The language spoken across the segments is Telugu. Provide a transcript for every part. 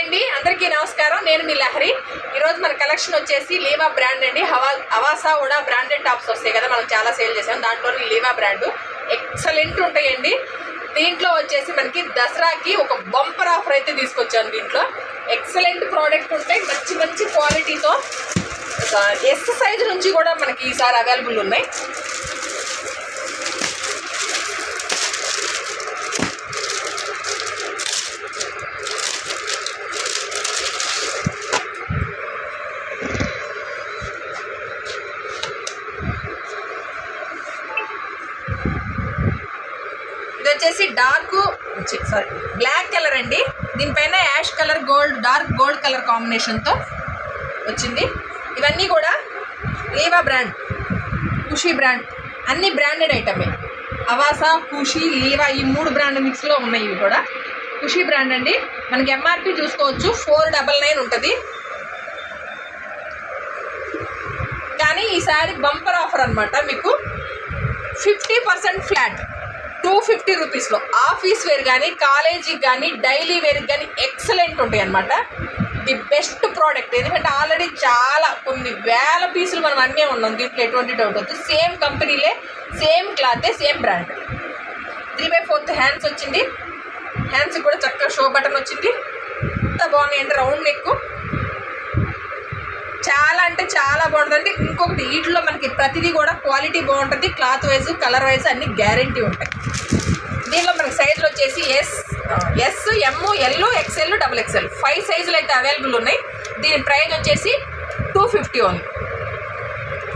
అండి. అందరికీ నమస్కారం. నేను మీ లహరి. ఈరోజు మన కలెక్షన్ వచ్చేసి లీవా బ్రాండ్ అండి. హవా హవాసా కూడా బ్రాండెడ్ టాప్స్ వస్తాయి కదా మనం చాలా సేల్ చేసాం. దాంట్లో లీవా బ్రాండ్. ఎక్సలెంట్ ఉంటాయండి. దీంట్లో వచ్చేసి మనకి దసరాకి ఒక బంపర్ ఆఫర్ అయితే తీసుకొచ్చాను దీంట్లో. ఎక్సలెంట్ ప్రోడక్ట్ ఉంటాయి. మంచి మంచి క్వాలిటీతో ఎస్ సైజ్ నుంచి కూడా మనకి ఈసారి అవైలబుల్ ఉన్నాయి. వచ్చేసి డార్క్ సారీ బ్లాక్ కలర్ అండి. దీనిపైన ash colour gold dark gold colour కాంబినేషన్తో వచ్చింది. ఇవన్నీ కూడా లీవా బ్రాండ్? ఖుషీ బ్రాండ్. అన్ని బ్రాండెడ్ ఐటమే. అవాసా కుషీ లీవా ఈ మూడు బ్రాండ్ మిక్స్లో ఉన్నాయి ఇవి కూడా. కుషీ బ్రాండ్ అండి. మనకి ఎంఆర్పి చూసుకోవచ్చు. ఫోర్ డబల్ నైన్ ఉంటుంది. కానీ ఈసారి బంపర్ ఆఫర్ అనమాట మీకు. Fifty percent flat. Two fifty రూపీస్లో. ఆఫీస్ వేర్ కానీ కాలేజీకి కానీ డైలీ వేర్కి కానీ ఎక్సలెంట్ ఉంటాయి అనమాట ది బెస్ట్ ప్రోడక్ట్. ఎందుకంటే ఆల్రెడీ చాలా కొన్ని వేల పీసులు మనం అన్నీ ఉన్నాం దీంట్లో ఎటువంటి డౌట్ వద్దు. సేమ్ కంపెనీలే same క్లాతే same brand. Three by fourth hands వచ్చింది. హ్యాండ్స్ కూడా చక్కగా షో బటన్ వచ్చింది. ఎంత బాగున్నాయి అంటే రౌండ్ నెక్. అంటే చాలా బాగుంటుంది ఇంకొకటి వీటిలో మనకి ప్రతిదీ కూడా క్వాలిటీ బాగుంటుంది. క్లాత్ వైజ్ కలర్ వైజ్ అన్ని గ్యారంటీ ఉంటాయి. దీనిలో మనకి సైజులు వచ్చేసి S S M L XL double XL. Five సైజులు అయితే అవైలబుల్ ఉన్నాయి. దీని ప్రైస్ వచ్చేసి two fifty only.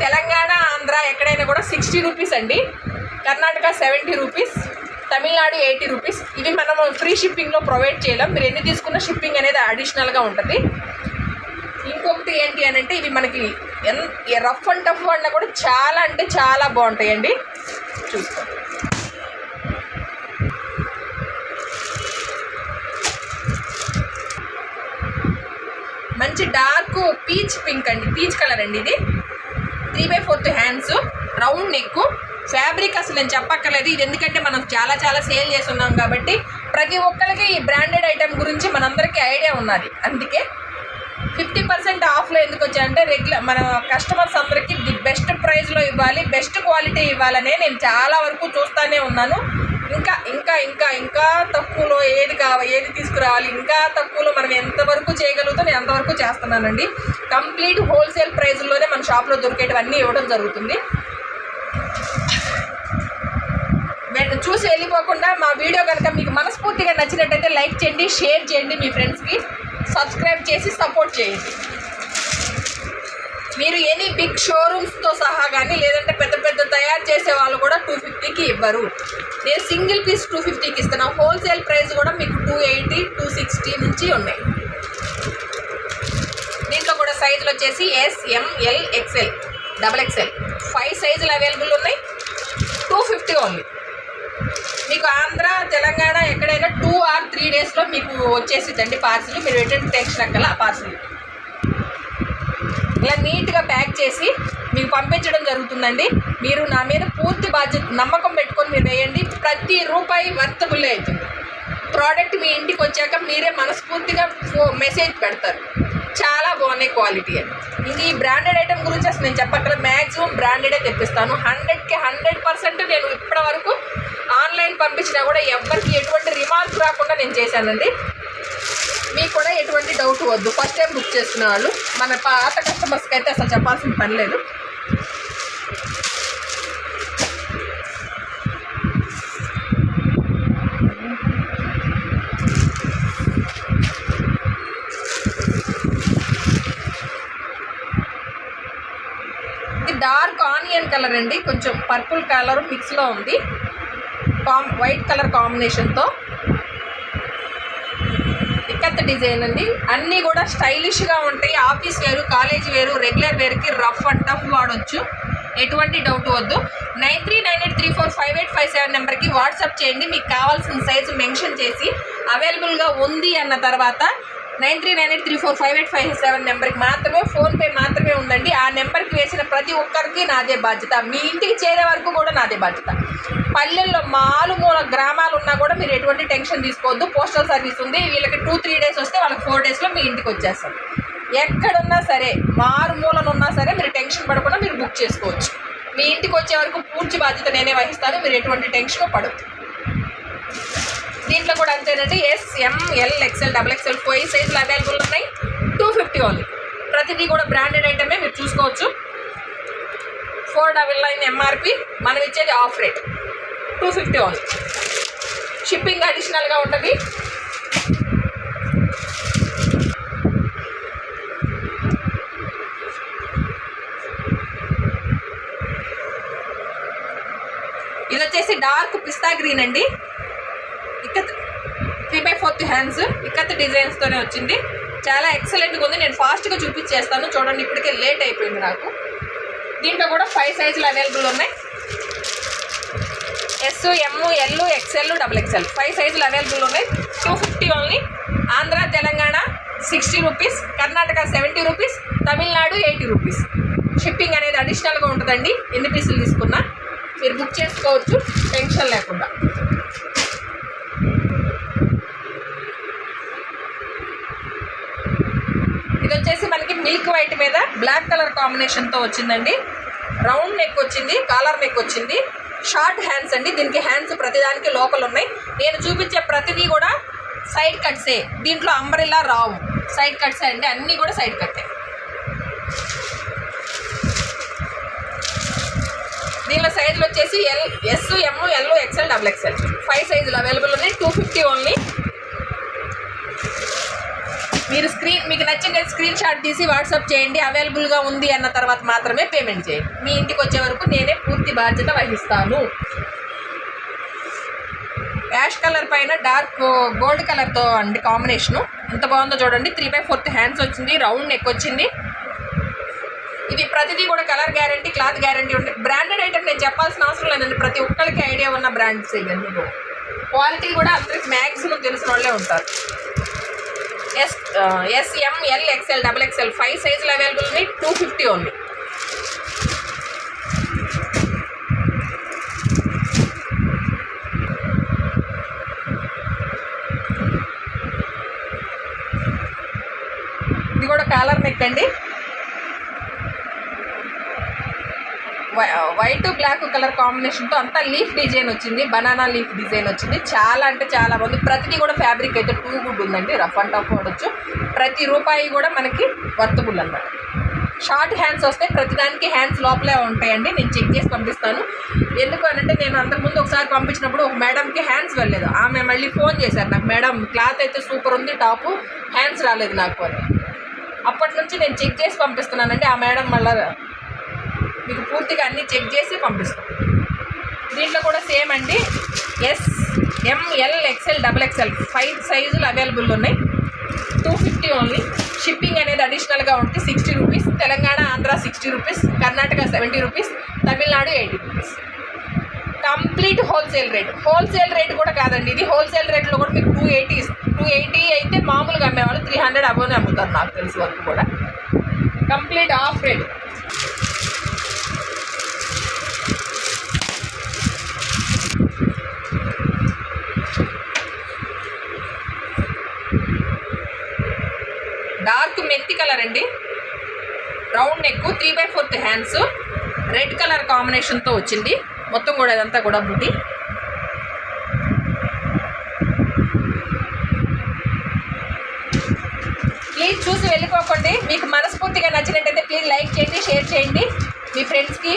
Telangana Andhra ఎక్కడైనా కూడా సిక్స్టీ రూపీస్ అండి. Karnataka seventy rupees. Tamil Nadu eighty rupees. ఇవి మనం ఫ్రీ షిప్పింగ్లో ప్రొవైడ్ చేయలేం. మీరు ఎన్ని తీసుకున్న షిప్పింగ్ అనేది అడిషనల్గా ఉంటుంది. ఇంకొకటి ఏంటి అని అంటే ఇవి మనకి ఎన్ రఫ్ అండ్ టఫ్ అన్నా కూడా చాలా అంటే చాలా బాగుంటాయండి. చూస్తాం. మంచి డార్క్ పీచ్ పింక్ అండి. పీచ్ కలర్ అండి ఇది. Three by fourth hands. Round neck. Fabric అసలు నేను చెప్పక్కర్లేదు. ఇది ఎందుకంటే మనం చాలా చాలా సేల్ చేస్తున్నాం కాబట్టి ప్రతి ఒక్కరికి ఈ బ్రాండెడ్ ఐటమ్ గురించి మనందరికీ ఐడియా ఉన్నది. అందుకే ఫిఫ్టీ పర్సెంట్ ఆఫ్లో ఎందుకు వచ్చాయంటే రెగ్యులర్ మన కస్టమర్స్ అందరికీ ది బెస్ట్ ప్రైస్లో ఇవ్వాలి బెస్ట్ క్వాలిటీ ఇవ్వాలనే నేను చాలా వరకు చూస్తూనే ఉన్నాను. ఇంకా ఇంకా ఇంకా ఇంకా తక్కువలో ఏది కావాలి ఏది తీసుకురావాలి ఇంకా తక్కువలో మనం ఎంతవరకు చేయగలుగుతాం నేను అంతవరకు చేస్తున్నానండి. కంప్లీట్ హోల్సేల్ ప్రైజ్లోనే మన షాప్లో దొరికేటివన్నీ ఇవ్వడం జరుగుతుంది. చూసి వెళ్ళిపోకుండా మా వీడియో కనుక మీకు మనస్ఫూర్తిగా నచ్చినట్టయితే లైక్ చేయండి షేర్ చేయండి మీ ఫ్రెండ్స్కి. సబ్స్క్రైబ్ చేసి సపోర్ట్ చేయండి. మీరు ఎనీ బిగ్ షోరూమ్స్తో సహా కానీ లేదంటే పెద్ద పెద్ద తయారు చేసే వాళ్ళు కూడా టూ ఫిఫ్టీకి ఇవ్వరు. నేను సింగిల్ పీస్ టూ ఫిఫ్టీకి ఇస్తాను హోల్సేల్ ప్రైస్ కూడా మీకు టూ ఎయిటీ టూ సిక్స్టీ నుంచి ఉన్నాయి. దీంట్లో కూడా సైజులు వచ్చేసి S M L XL double XL five సైజులు అవైలబుల్ ఉన్నాయి. టూ ఫిఫ్టీ ఓన్లీ మీకు ఆంధ్ర తెలంగాణ ఎక్కడైనా టూ ఆర్ త్రీ డేస్లో మీకు వచ్చేసిద్దండి పార్సిల్. మీరు రిటర్న్ తెచ్చినాకల్లా ఆ పార్సిల్. ఇలా నీట్గా ప్యాక్ చేసి మీకు పంపించడం జరుగుతుందండి. మీరు నా మీద పూర్తి బాధ్యత నమ్మకం పెట్టుకొని మీరు వేయండి. ప్రతి రూపాయి వర్తబుల్ అవుతుంది. ప్రోడక్ట్ మీ ఇంటికి వచ్చాక మీరే మనస్ఫూర్తిగా మెసేజ్ పెడతారు. చాలా బాగున్నాయి క్వాలిటీ అని ఇంక ఈ బ్రాండెడ్ ఐటమ్ గురించి అసలు నేను చెప్పక్కడ మ్యాక్సిమం బ్రాండెడే తెప్పిస్తాను. హండ్రెడ్కి హండ్రెడ్ పర్సెంట్ నేను ఇప్పటి వరకు ఆన్లైన్ పంపించినా కూడా ఎవరికి ఎటువంటి రిమార్క్ రాకుండా నేను చేశానండి. మీకు కూడా ఎటువంటి డౌట్ వద్దు. ఫస్ట్ టైం బుక్ చేస్తున్న వాళ్ళు. మన పాత కస్టమర్స్కి అయితే అసలు చెప్పాల్సిన పని లేదు ఇది డార్క్ ఆనియన్ కలర్ అండి. కొంచెం పర్పుల్ కలర్ మిక్స్లో ఉంది. కామ్ వైట్ కలర్ కాంబినేషన్తో. ఇక్కత్ డిజైన్ అండి. అన్నీ కూడా స్టైలిష్గా ఉంటాయి. ఆఫీస్ వేరు కాలేజ్ వేరు రెగ్యులర్ వేర్కి రఫ్ అండ్ టఫ్ వాడొచ్చు. ఎటువంటి డౌట్ వద్దు. Nine three nine eight three four five eight five seven నెంబర్కి వాట్సాప్ చేయండి. మీకు కావాల్సిన సైజు మెన్షన్ చేసి అవైలబుల్గా ఉంది అన్న తర్వాత nine three nine eight three four five eight five seven నెంబర్కి మాత్రమే ఫోన్పే మాత్రమే ఉందండి. ఆ నెంబర్కి వేసిన ప్రతి ఒక్కరికి నాదే బాధ్యత. మీ ఇంటికి చేరే వరకు కూడా నాదే బాధ్యత. పల్లెల్లో మాలుమూల గ్రామాలు ఉన్నా కూడా మీరు ఎటువంటి టెన్షన్ తీసుకోవద్దు. పోస్టల్ సర్వీస్ ఉంది. వీళ్ళకి టూ త్రీ డేస్ వస్తే వాళ్ళకి ఫోర్ డేస్లో మీ ఇంటికి వచ్చేస్తారు. ఎక్కడున్నా సరే మారుమూలన ఉన్నా సరే మీరు టెన్షన్ పడకుండా మీరు బుక్ చేసుకోవచ్చు. మీ ఇంటికి వచ్చే వరకు పూర్తి బాధ్యత నేనే వహిస్తాను. మీరు ఎటువంటి టెన్షన్ పడద్దు. దీంట్లో కూడా అంతేనండి. S M L XL double XL five సైజులు అవైలబుల్ ఉన్నాయి. టూ ఫిఫ్టీ ఓన్లీ ప్రతిదీ కూడా బ్రాండెడ్ ఐటమే మీరు చూసుకోవచ్చు. ఫోర్ డబల్ నైన్ ఎంఆర్పి మనం ఇచ్చేది half rate two fifty only shipping అడిషనల్గా ఉంటుంది. ఇది వచ్చేసి డార్క్ పిస్తా గ్రీన్ అండి. ఫోర్త్ హ్యాండ్స్ ఇక్కత్ డిజైన్స్తోనే వచ్చింది. చాలా ఎక్సలెంట్గా ఉంది. నేను ఫాస్ట్గా చూపించేస్తాను. చూడండి ఇప్పటికే లేట్ అయిపోయింది నాకు. దీంట్లో కూడా ఫైవ్ సైజులు అవైలబుల్ ఉన్నాయి. S M L XL double XL five సైజులు అవైలబుల్ ఉన్నాయి. Two fifty only Andhra Telangana sixty rupees Karnataka seventy rupees Tamil Nadu eighty rupees shipping అనేది అడిషనల్గా ఉంటుందండి. ఎన్ని పీసులు తీసుకున్నా మీరు బుక్ చేసుకోవచ్చు. టెన్షన్ లేకుండా. వచ్చేసి మనకి మిల్క్ వైట్ మీద బ్లాక్ కలర్ కాంబినేషన్తో వచ్చిందండి. రౌండ్ నెక్ వచ్చింది కాలర్ నెక్ వచ్చింది. షార్ట్ హ్యాండ్స్ అండి. దీనికి హ్యాండ్స్ ప్రతిదానికి లోపల ఉన్నాయి. నేను చూపించే ప్రతిదీ కూడా సైడ్ కట్సే దీంట్లో అంబ్రెల్లా రావు సైడ్ కట్సే అండి. అన్నీ కూడా సైడ్ కట్టే దీనిలో సైజులు వచ్చేసి L S M L XL double XL five సైజులు అవైలబుల్ ఉన్నాయి. టూ ఫిఫ్టీ ఓన్లీ మీరు స్క్రీన్ మీకు నచ్చిన స్క్రీన్ షాట్ తీసి వాట్సాప్ చేయండి అవైలబుల్గా ఉంది అన్న తర్వాత మాత్రమే పేమెంట్ చేయండి. మీ ఇంటికి వచ్చే వరకు నేనే పూర్తి బాధ్యత వహిస్తాను. యాష్ కలర్ పైన డార్క్ గోల్డ్ కలర్తో అండి కాంబినేషను. ఎంత బాగుందో చూడండి. త్రీ బై ఫోర్త్ హ్యాండ్స్ వచ్చింది. రౌండ్ నెక్ వచ్చింది. ఇది ప్రతిదీ కూడా కలర్ గ్యారంటీ క్లాత్ గ్యారంటీ ఉంటుంది బ్రాండెడ్ ఐటమ్ నేను చెప్పాల్సిన అవసరం లేదండి. ప్రతి ఒక్కరికి ఐడియా ఉన్న బ్రాండ్స్ ఇవన్నీ. క్వాలిటీ కూడా అందరికి మ్యాక్సిమం తెలిసిన వాళ్ళే ఉంటారు. S S M L L XL double XL five సైజులు అవైలబుల్ ఉన్నాయి టూ ఫిఫ్టీ ఓన్లీ ఇది కూడా కాలర్ నెక్ అండి. వైట్ బ్లాక్ కలర్ కాంబినేషన్తో అంతా లీఫ్ డిజైన్ వచ్చింది. బనానా లీఫ్ డిజైన్ వచ్చింది. చాలా అంటే చాలా బాగుంది. ప్రతిదీ కూడా ఫ్యాబ్రిక్ అయితే టూ గుడ్ ఉందండి. రఫ్ అండ్ టఫ్ ఉండొచ్చు ప్రతి రూపాయి కూడా మనకి వర్తబుల్ అన్నమాట. షార్ట్ హ్యాండ్స్ వస్తే ప్రతిదానికి హ్యాండ్స్ లోపలే ఉంటాయండి. నేను చెక్ చేసి పంపిస్తాను. ఎందుకు అనంటే నేను అంతకుముందు ఒకసారి పంపించినప్పుడు ఒక మేడంకి హ్యాండ్స్ వెళ్ళలేదు. ఆమె మళ్ళీ ఫోన్ చేశారు. నాకు మేడం క్లాత్ అయితే సూపర్ ఉంది టాపు హ్యాండ్స్ రాలేదు నాకు అని. అప్పటి నుంచి నేను చెక్ చేసి పంపిస్తున్నానండి. ఆ మేడం మళ్ళీ మీకు పూర్తిగా అన్నీ చెక్ చేసి పంపిస్తాం. దీంట్లో కూడా సేమ్ అండి. S M L XL double XL five సైజులు అవైలబుల్ ఉన్నాయి. టూ ఫిఫ్టీ ఓన్లీ షిప్పింగ్ అనేది అడిషనల్గా ఉంటుంది sixty rupees Telangana Andhra sixty rupees Karnataka seventy rupees Tamil Nadu eighty rupees complete wholesale rate wholesale rate కూడా కాదండి. ఇది హోల్సేల్ రేట్లో కూడా మీకు టూ ఎయిటీ టూ ఎయిటీ అయితే మామూలుగా అమ్మేవాళ్ళు త్రీ హండ్రెడ్ అబోనే అమ్ముతారు నాకు తెలిసి వరకు కూడా. Complete half rate dark methi colour అండి. Round neck three by fourth hands red colour కాంబినేషన్తో వచ్చింది. మొత్తం కూడా ఇదంతా కూడా బుటి ప్లీజ్ చూసి వెళ్ళిపోకండి. మీకు మనస్ఫూర్తిగా నచ్చినట్టయితే ప్లీజ్ లైక్ చేయండి షేర్ చేయండి. మీ ఫ్రెండ్స్కి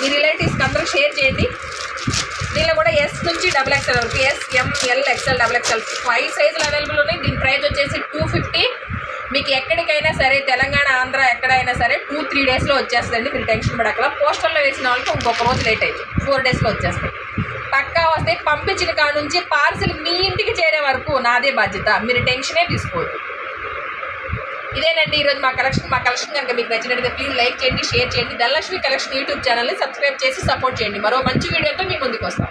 మీ రిలేటివ్స్కి అందరూ షేర్ చేయండి. దీనిలో కూడా ఎస్ నుంచి డబుల్ ఎక్స్ఎల్ వరకు. S M L XL double XL five సైజులు అవైలబుల్ ఉన్నాయి. దీని ప్రైస్ వచ్చేసి టూ ఫిఫ్టీ మీకు ఎక్కడికైనా సరే తెలంగాణ ఆంధ్ర ఎక్కడైనా సరే టూ త్రీ డేస్లో వచ్చేస్తుందండి. మీరు టెన్షన్ పడకల పోస్టర్లో వేసిన వాళ్ళకి ఇంకొక రోజు లేట్ అయింది ఫోర్ డేస్లో వచ్చేస్తాయి. పక్కా వస్తే పంపించిన కాడ నుంచి పార్సిల్ మీ ఇంటికి చేరే వరకు నాదే బాధ్యత. మీరు టెన్షనే తీసుకోవద్దు. ఇదేనండి ఈరోజు మా కలెక్షన్. మా కలెక్షన్ కనుక మీకు నచ్చినట్టుగా ప్లీజ్ లైక్ చేయండి షేర్ చేయండి. ధనలక్ష్మి కలెక్షన్ యూట్యూబ్ ఛానల్ని సబ్స్క్రైబ్ చేసి సపోర్ట్ చేయండి. మరో మంచి వీడియోతో మీ ముందుకు వస్తాం.